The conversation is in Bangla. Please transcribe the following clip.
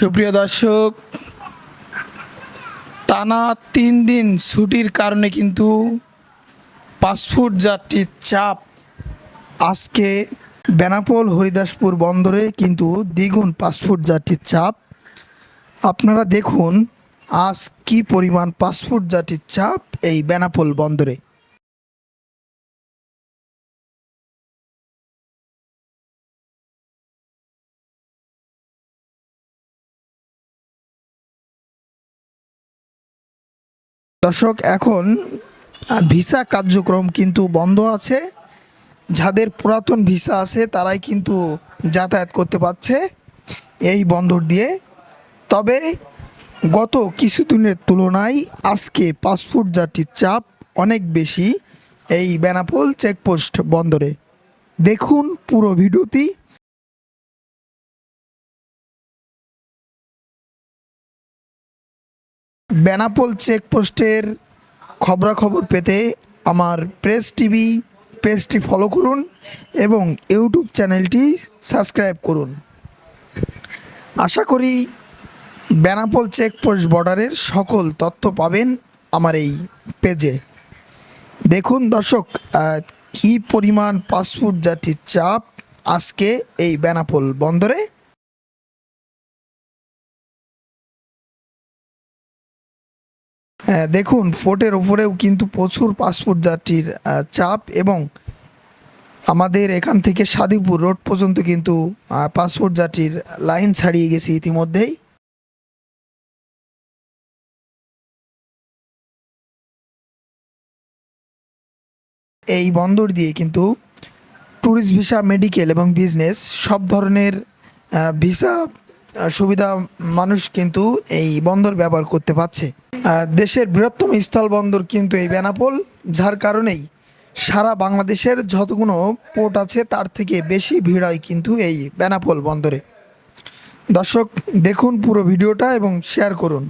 সুপ্রিয় দর্শক, টানা তিন দিন ছুটির কারণে কিন্তু পাসপোর্ট যাত্রীর চাপ আজকে বেনাপোল হরিদাসপুর বন্দরে কিন্তু দ্বিগুণ পাসপোর্ট যাত্রীর চাপ। আপনারা দেখুন আজ কি পরিমাণ পাসপোর্ট যাত্রীর চাপ এই বেনাপোল বন্দরে। দর্শক, এখন ভিসা কার্যক্রম কিন্তু বন্ধ আছে। যাদের পুরাতন ভিসা আছে, তারাই কিন্তু যাতায়াত করতে পারছে এই বন্দর দিয়ে। তবে, গত কিছুদিনের তুলনায় আজকে পাসপোর্ট যাত্রীর চাপ অনেক বেশি এই বেনাপোল চেকপোস্ট বন্দরে। দেখুন পুরো ভিডিওটি। বেনাপোল চেকপোস্টের খবরাখবর পেতে আমার প্রেস টিভি পেজটি ফলো করুন এবং ইউটিউব চ্যানেলটি সাবস্ক্রাইব করুন। আশা করি বেনাপোল চেকপোস্ট বর্ডারের সকল তথ্য পাবেন আমার এই পেজে। দেখুন দর্শক কী পরিমাণ পাসপোর্ট জাতির চাপ আজকে এই বেনাপোল বন্দরে? দেখুন, ফোর্টের ওপরেও কিন্তু প্রচুর পাসপোর্ট যাত্রীর চাপ এবং আমাদের এখান থেকে সাদিপুর রোড পর্যন্ত কিন্তু পাসপোর্ট যাত্রীর লাইন ছাড়িয়ে গেছে ইতিমধ্যেই। এই বন্দর দিয়ে কিন্তু ট্যুরিস্ট ভিসা মেডিকেল এবং বিজনেস সব ধরনের ভিসা সুবিধা মানুষ কিন্তু এই বন্দর ব্যবহার করতে পারছে। দেশের বৃহত্তম স্থল বন্দর কিন্তু এই বেনাপোল, যার কারণেই সারা বাংলাদেশের যতগুলো পোর্ট আছে, তার থেকে বেশি ভিড় হয় কিন্তু এই বেনাপোল বন্দরে। দর্শক, দেখুন পুরো ভিডিওটা এবং শেয়ার করুন।